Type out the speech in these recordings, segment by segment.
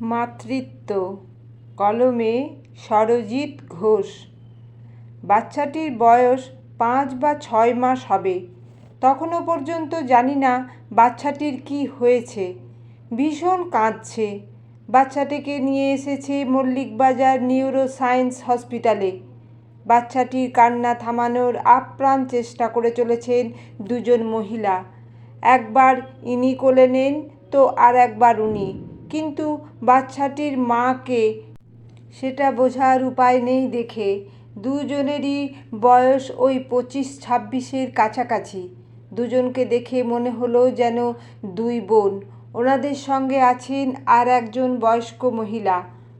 মাতৃত্ব। কলমে সরজিৎ ঘোষ। বাচ্চাটির বয়স পাঁচ বা ছয় মাস হবে। তখনও পর্যন্ত জানি না বাচ্চাটির কী হয়েছে। ভীষণ কাঁদছে। বাচ্চাটিকে নিয়ে এসেছে মল্লিকবাজার নিউরো সায়েন্স হসপিটালে। বাচ্চাটির কান্না থামানোর আপ্রাণ চেষ্টা করে চলেছেন দুজন মহিলা। একবার ইনি কোলে নেন তো আর একবার উনি। কিন্তু বাচ্চাটির মাকে সেটা বোঝার উপায় নেই দেখে। দুজনেরই বয়স ওই পঁচিশ ছাব্বিশের কাছাকাছি। দুজনকে দেখে মনে হলো যেন দুই বোন। ওনাদের সঙ্গে আছেন আর একজন বয়স্ক মহিলা।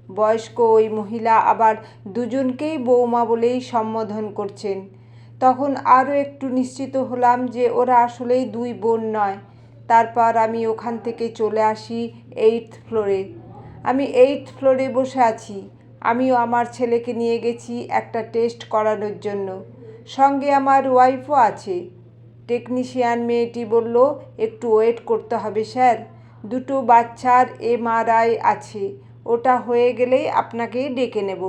বয়স্ক ওই মহিলা আবার দুজনকেই বৌমা বলেই সম্বোধন করছেন। তখন আরও একটু নিশ্চিত হলাম যে ওরা আসলেই দুই বোন নয়। তারপর আমি ওখান থেকে চলে আসি এইট ফ্লোরে আমি এইট ফ্লোরে বসে আছি। আমিও আমার ছেলেকে নিয়ে গেছি একটা টেস্ট করানোর জন্য। সঙ্গে আমার ওয়াইফও আছে। টেকনিশিয়ান মেয়েটি বলল, একটু ওয়েট করতে হবে স্যার দুটো বাচ্চার এমআরআই আছে। ওটা হয়ে গেলেই আপনাকে ডেকে নেব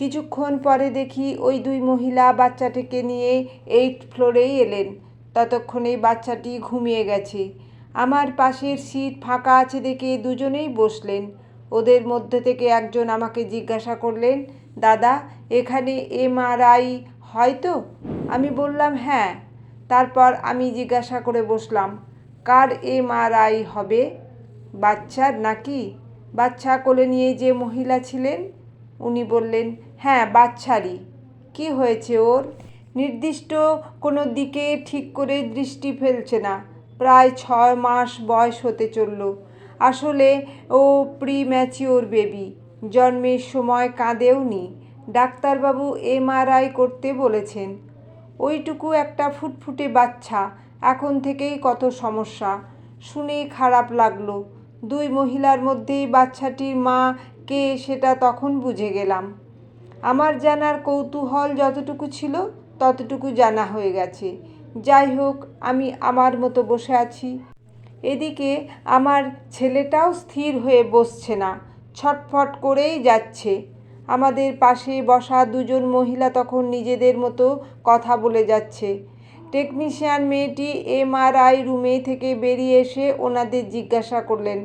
কিছুক্ষণ পরে দেখি ওই দুই মহিলা বাচ্চাটিকে নিয়ে এইট ফ্লোরেই এলেন। ততক্ষণে বাচ্চাটি ঘুমিয়ে গেছে। আমার পাশের সিট ফাঁকা আছে দেখে দুজনেই বসলেন। ওদের মধ্যে থেকে একজন আমাকে জিজ্ঞাসা করলেন, দাদা, এখানে এমআরআই হয় তো? আমি বললাম হ্যাঁ। তারপর আমি জিজ্ঞাসা করে বসলাম, কার এমআরআই হবে? বাচ্চার নাকি? বাচ্চা কোলে নিয়ে যে মহিলা ছিলেন, উনি বললেন হ্যাঁ বাচ্চারই। কি হয়েছে ওর? নির্দিষ্ট কোনো দিকে ঠিক করে দৃষ্টি ফেলছে না। প্রায় ছয় মাস বয়স হতে চলল। আসলে ও প্রি ম্যাচিওর বেবি। জন্মের সময় কাঁদেও নি ডাক্তারবাবু এমআরআই করতে বলেছেন। ওইটুকু একটা ফুটফুটে বাচ্চা। এখন থেকেই কত সমস্যা। শুনে খারাপ লাগল। দুই মহিলার মধ্যেই বাচ্চাটির মা কে সেটা তখন বুঝে গেলাম। আমার জানার কৌতূহল যতটুকু ছিল ততটুকু জানা হয়ে গেছে। যাই হোক, আমি আমার মতো বসে আছি। এদিকে আমার ছেলেটাও স্থির হয়ে বসছে না, ছটফট করেই যাচ্ছে। আমাদের পাশে বসা দুজন মহিলা তখন নিজেদের মতো কথা বলে যাচ্ছে। টেকনিশিয়ান মেয়েটি এমআরআই রুমে থেকে বেরিয়ে এসে ওনাদের জিজ্ঞাসা করলেন,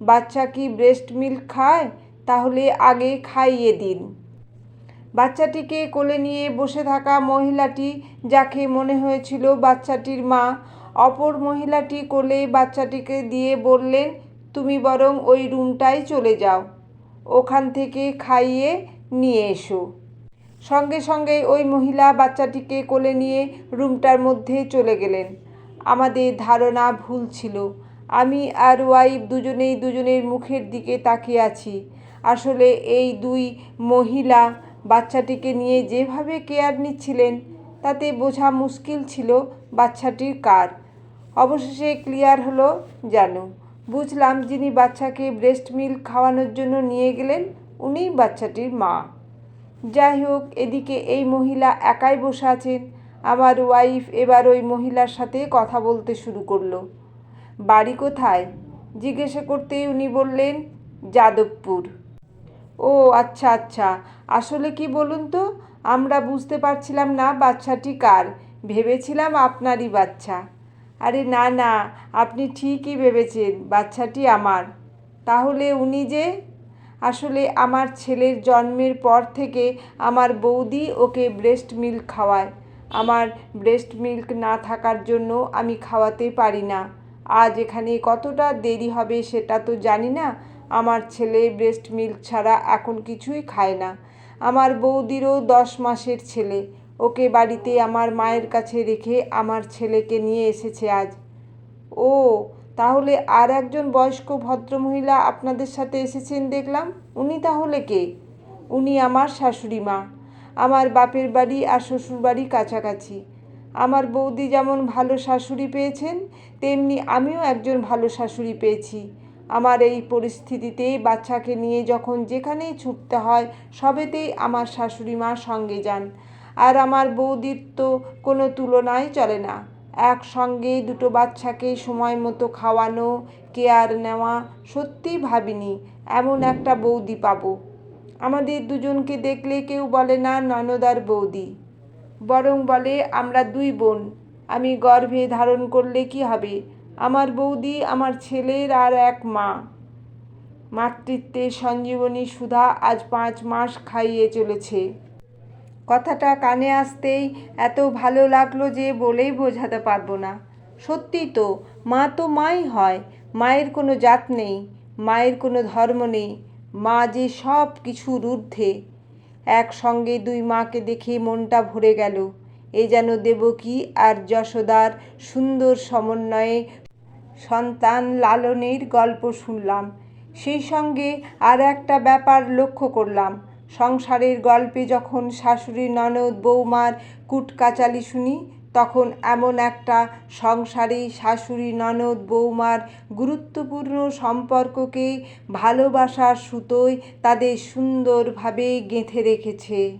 বাচ্চা কি ব্রেস্ট মিল্ক খায়? তাহলে আগে খাইয়ে দিন। বাচ্চাটিকে কোলে নিয়ে বসে থাকা মহিলাটি, যাকে মনে হয়েছিল বাচ্চাটির মা, অপর মহিলাটি কোলে বাচ্চাটিকে দিয়ে বললেন, তুমি বরং ওই রুমটায় চলে যাও, ওখান থেকে খাইয়ে নিয়ে এসো। সঙ্গে সঙ্গে ওই মহিলা বাচ্চাটিকে কোলে নিয়ে রুমটার মধ্যে চলে গেলেন। আমাদের ধারণা ভুল ছিল। আমি আর ওয়াইফ দুজনেই দুজনের মুখের দিকে তাকিয়ে আছি। আসলে এই দুই মহিলা বাচ্চাটিকে নিয়ে যেভাবে কেয়ার নিচ্ছিলেন, তাতে বোঝা মুশকিল ছিল বাচ্চাটির কার। অবশেষে ক্লিয়ার হলো জানো। বুঝলাম যিনি বাচ্চাকে ব্রেস্ট মিল্ক খাওয়ানোর জন্য নিয়ে গেলেন, উনিই বাচ্চাটির মা। যাই হোক, এদিকে এই মহিলা একাই বসে আছেন। আমার ওয়াইফ এবার ওই মহিলার সাথে কথা বলতে শুরু করল। বাড়ি কোথায়? জিজ্ঞাসা করতেই উনি বললেন, যাদবপুর। ও আচ্ছা আচ্ছা। আসলে কি বলুন তো? আমরা বুঝতে পারছিলাম না বাচ্চাটি কার। ভেবেছিলাম আপনারই বাচ্চা। আরে না না, আপনি ঠিকই ভেবেছেন, বাচ্চাটি আমার। তাহলে উনি যে? আসলে আমার ছেলের জন্মের পর থেকে আমার বৌদি ওকে ব্রেস্ট মিল্ক খাওয়ায়। আমার ব্রেস্ট মিল্ক না থাকার জন্য আমি খাওয়াতে পারি না। আজ এখানে কতটা দেরি হবে সেটা তো জানি না। আমার ছেলে ব্রেস্ট মিল্ক ছাড়া এখন কিছুই খায় না। আমার বৌদিরও দশ মাসের ছেলে। ওকে বাড়িতে আমার মায়ের কাছে রেখে আমার ছেলেকে নিয়ে এসেছে আজ। ও, তাহলে আর একজন বয়স্ক ভদ্রমহিলা আপনাদের সাথে এসেছেন দেখলাম? উনি তাহলে কে? উনি আমার শাশুড়ি মা। আমার বাপের বাড়ি আর শ্বশুর বাড়ি কাছাকাছি। আমার বৌদি যেমন ভালো শাশুড়ি পেয়েছেন, তেমনি আমিও একজন ভালো শাশুড়ি পেয়েছি। আমার এই পরিস্থিতিতে বাচ্চাকে নিয়ে যখন যেখানেই ছুটতে হয়, সবেতেই আমার শাশুড়ি মা সঙ্গে যান। আর আমার বৌদির তো কোনো তুলনাই চলে না। একসঙ্গে দুটো বাচ্চাকে সময় মতো খাওয়ানো, কেয়ার নেওয়া সত্যিই ভাবিনি, এমন একটা বৌদি পাবো। আমাদের দুজনকে দেখলে কেউ বলে না, ননদার বৌদি। বরং বলে, আমরা দুই বোন। আমি গর্ভে ধারণ করলে কি হবে? আমার বৌদি, আমার ছেলের আর এক মা। মাতৃত্বের সঞ্জীবনী সুধা আজ পাঁচ মাস খাইয়ে চলেছে। কথাটা কানে আসতেই এত ভালো লাগল যে বলেই বোঝাতে পারব না। সত্যি তো, মা তো মাই হয়, মায়ের কোনো জাত নেই, মায়ের কোনো ধর্ম নেই, মা যে সব কিছুর ঊর্ধ্বে। একসঙ্গে দুই মাকে দেখে মনটা ভরে গেল, এ যেন দেবকী আর যশোদার সুন্দর সমন্বয়ে সন্তান লালনের গল্প শুনলাম। সেই সঙ্গে আর একটা ব্যাপার লক্ষ্য করলাম। সংসারের গল্পে যখন শাশুড়ি, ননদ, বৌমার কুটকাচালি শুনি, তখন এমন একটা সংসারে শাশুড়ি, ননদ, বৌমার গুরুত্বপূর্ণ সম্পর্ককে ভালোবাসার সুতোয় তাদের সুন্দরভাবে গেঁথে রেখেছে।